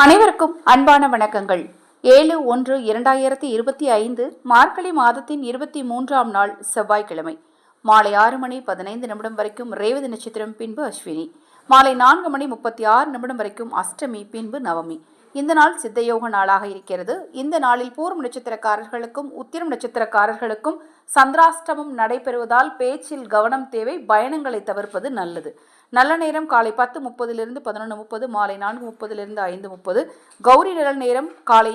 அனைவருக்கும் அன்பான வணக்கங்கள். ஏழு ஒன்று இரண்டாயிரத்தி இருபத்தி ஐந்து மார்கழி மாதத்தின் இருபத்தி மூன்றாம் நாள் செவ்வாய்க்கிழமை. மாலை ஆறு மணி பதினைந்து நிமிடம் வரைக்கும் ரேவதி நட்சத்திரம் பின்பு அஸ்வினி. மாலை நான்கு மணி முப்பத்தி ஆறு நிமிடம் வரைக்கும் அஷ்டமி பின்பு நவமி. இந்த நாள் சித்தயோக நாளாக இருக்கிறது. இந்த நாளில் பூர்வ நட்சத்திரக்காரர்களுக்கும் உத்திரம் நட்சத்திரக்காரர்களுக்கும் சந்திராஷ்டமம் நடைபெறுவதால் பேச்சில் கவனம் தேவை பயணங்களை தவிர்ப்பது நல்லது. நல்ல நேரம் காலை பத்து முப்பதிலிருந்து பதினொன்று முப்பது மாலை நான்கு முப்பதிலிருந்து ஐந்து முப்பது கௌரி நிழல் நேரம் காலை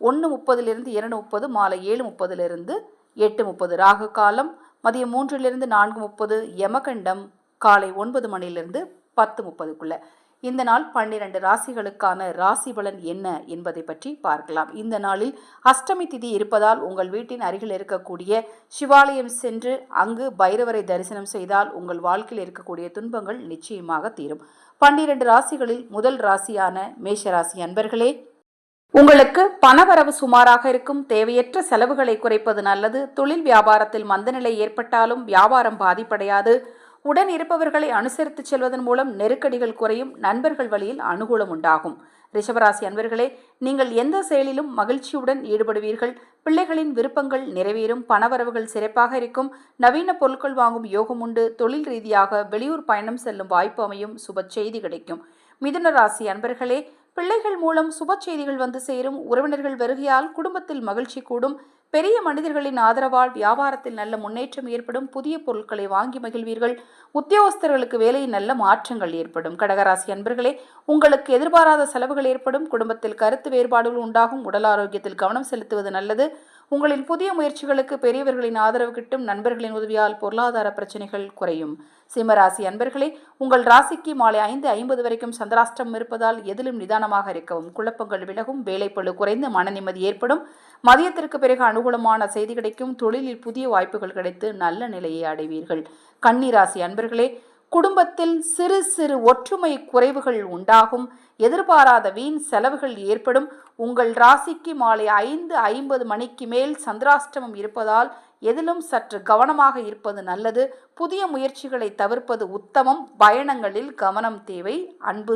ஒன்று முப்பதிலிருந்து இரண்டு முப்பது மாலை ஏழு முப்பதிலிருந்து எட்டு முப்பது. ராகு காலம் மதியம் மூன்றிலிருந்து நான்கு முப்பது யமகண்டம் காலை ஒன்பது மணியிலிருந்து பத்து முப்பதுக்குள்ளே. இந்த நாள் பன்னிரண்டு ராசிகளுக்கான ராசி பலன் என்ன என்பதை பற்றி பார்க்கலாம். இந்த நாளில் அஷ்டமி திதி இருப்பதால் உங்கள் வீட்டின் அருகில் இருக்கக்கூடிய சிவாலயம் சென்று அங்கு பைரவரை தரிசனம் செய்தால் உங்கள் வாழ்க்கையில் இருக்கக்கூடிய துன்பங்கள் நிச்சயமாக தீரும். பன்னிரண்டு ராசிகளில் முதல் ராசியான மேஷராசி அன்பர்களே உங்களுக்கு பணவரவு சுமாராக இருக்கும். தேவையற்ற செலவுகளை குறைப்பது நல்லது. தொழில் வியாபாரத்தில் மந்தநிலை ஏற்பட்டாலும் வியாபாரம் பாதிப்படையாது. உடன் இருப்பவர்களை அனுசரித்துச் செல்வதன் மூலம் நெருக்கடிகள் குறையும் நண்பர்கள் வழியில் அனுகூலம் உண்டாகும். ரிஷபராசி அன்பர்களே நீங்கள் எந்த செயலிலும் மகிழ்ச்சியுடன் ஈடுபடுவீர்கள்? பிள்ளைகளின் விருப்பங்கள் நிறைவேறும் பணவரவுகள் சிறப்பாக இருக்கும் நவீன பொருட்கள் வாங்கும் யோகம் உண்டு தொழில் ரீதியாக வெளியூர் பயணம் செல்லும் வாய்ப்பு அமையும் சுப செய்தி கிடைக்கும். மிதுன ராசி அன்பர்களே பிள்ளைகள் மூலம் சுப செய்திகள் வந்து சேரும். உறவினர்கள் வருகையால் குடும்பத்தில் மகிழ்ச்சி கூடும். பெரிய மனிதர்களின் ஆதரவால் வியாபாரத்தில் நல்ல முன்னேற்றம் ஏற்படும். புதிய பொருட்களை வாங்கி மகிழ்வீர்கள். உத்தியோகஸ்தர்களுக்கு வேலையில் நல்ல மாற்றங்கள் ஏற்படும். கடகராசி அன்பர்களே உங்களுக்கு எதிர்பாராத செலவுகள் ஏற்படும். குடும்பத்தில் கருத்து வேறுபாடுகள் உண்டாகும். உடல் ஆரோக்கியத்தில் கவனம் செலுத்துவது நல்லது. உங்களின் புதிய முயற்சிகளுக்கு பெரியவர்களின் ஆதரவு கிட்டும் நண்பர்களின் உதவியால் பொருளாதார பிரச்சனைகள் குறையும். சிம்மராசி அன்பர்களே உங்கள் ராசிக்கு மாலை ஐந்து ஐம்பது வரைக்கும் சந்திராஷ்டம் இருப்பதால் எதிலும் நிதானமாக இருக்கவும் குழப்பங்கள் விலகும் வேலைப்பழு குறைந்து மன நிம்மதி ஏற்படும். மதியத்திற்கு பிறகு அனுகூலமான செய்தி கிடைக்கும். தொழிலில் புதிய வாய்ப்புகள் கிடைத்து நல்ல நிலையை அடைவீர்கள். கன்னிராசி அன்பர்களே குடும்பத்தில் சிறு சிறு ஒற்றுமை குறைவுகள் உண்டாகும். எதிர்பாராத வீண் செலவுகள் ஏற்படும். உங்கள் ராசிக்கு மாலை ஐந்து ஐம்பது மணிக்கு மேல் சந்திராஷ்டமம் இருப்பதால் எதிலும் சற்று கவனமாக இருப்பது நல்லது. புதிய முயற்சிகளை தவிர்ப்பது உத்தமம். பயணங்களில் கவனம் தேவை. அன்பு.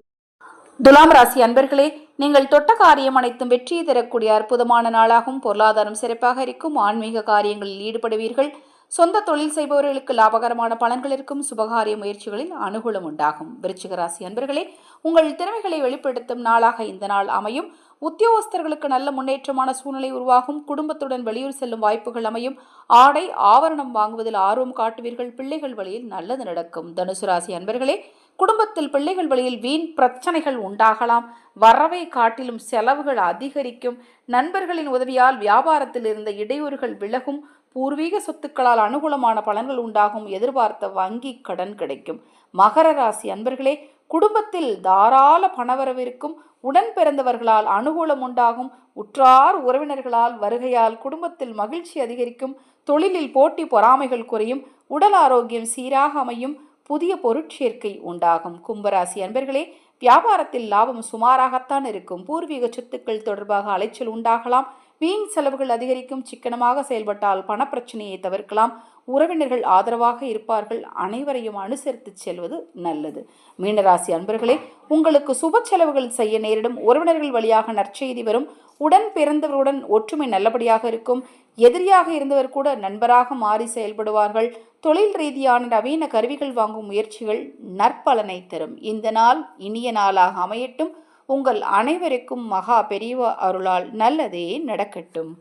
துலாம் ராசி அன்பர்களே நீங்கள் தொட்ட காரியம் அனைத்தும் வெற்றியை தரக்கூடிய அற்புதமான நாளாகும் பொருளாதாரம் சிறப்பாக இருக்கும். ஆன்மீக காரியங்களில் ஈடுபடுவீர்கள். சொந்த தொழில் செய்பவர்களுக்கு லாபகரமான பலன்கள் இருக்கும் சுபகாரிய முயற்சிகளில் அனுகூலம் உண்டாகும். விருச்சிக ராசி அன்பர்களே உங்கள் திறமைகளை வெளிப்படுத்தும் நாளாக இந்த நாள் அமையும். உத்தியோகஸ்தர்களுக்கு நல்ல முன்னேற்றமான சூழ்நிலை உருவாகும். குடும்பத்துடன் வெளியூர் செல்லும் வாய்ப்புகள் அமையும். ஆடை ஆவரணம் வாங்குவதில் ஆர்வம் காட்டுவீர்கள். பிள்ளைகள் வழியில் நல்லது நடக்கும். தனுசு ராசி அன்பர்களே குடும்பத்தில் பிள்ளைகள் வழியில் வீண் பிரச்சனைகள் உண்டாகலாம். வரவை காட்டிலும் செலவுகள் அதிகரிக்கும். நண்பர்களின் உதவியால் வியாபாரத்தில் இருந்த இடையூறுகள் விலகும். பூர்வீக சொத்துக்களால் அனுகூலமான பலன்கள் உண்டாகும் எதிர்பார்த்த வங்கி கடன் கிடைக்கும். மகர ராசி அன்பர்களே குடும்பத்தில் தாராள பணவரவிருக்கும் உடன் பிறந்தவர்களால் அனுகூலம் உண்டாகும் உற்றார் உறவினர்களால் வருகையால் குடும்பத்தில் மகிழ்ச்சி அதிகரிக்கும் தொழிலில் போட்டி பொறாமைகள் குறையும் உடல் ஆரோக்கியம் சீராக அமையும் புதிய பொருட்சேர்க்கை உண்டாகும். கும்பராசி அன்பர்களே வியாபாரத்தில் லாபம் சுமாராகத்தான் இருக்கும். பூர்வீக சொத்துக்கள் தொடர்பாக அலைச்சல் உண்டாகலாம். வீண் செலவுகள் அதிகரிக்கும் சிக்கனமாக செயல்பட்டால் பணப்பிரச்சனையை தவிர்க்கலாம். உறவினர்கள் ஆதரவாக இருப்பார்கள். அனைவரையும் அனுசரித்து செல்வது நல்லது. மீனராசி அன்பர்களே உங்களுக்கு சுப செலவுகள் செய்ய நேரிடும். உறவினர்கள் வழியாக நற்செய்தி வரும். உடன் பிறந்தவருடன் ஒற்றுமை நல்லபடியாக இருக்கும். எதிரியாக இருந்தவர் கூட நண்பராக மாறி செயல்படுவார்கள். தொழில் ரீதியான நவீன கருவிகள் வாங்கும் முயற்சிகள் நற்பலனை தரும். இந்த நாள் இனிய நாளாக அமையட்டும். உங்கள் அனைவருக்கும் மகா பெரிய அருளால் நல்லதே நடக்கட்டும்.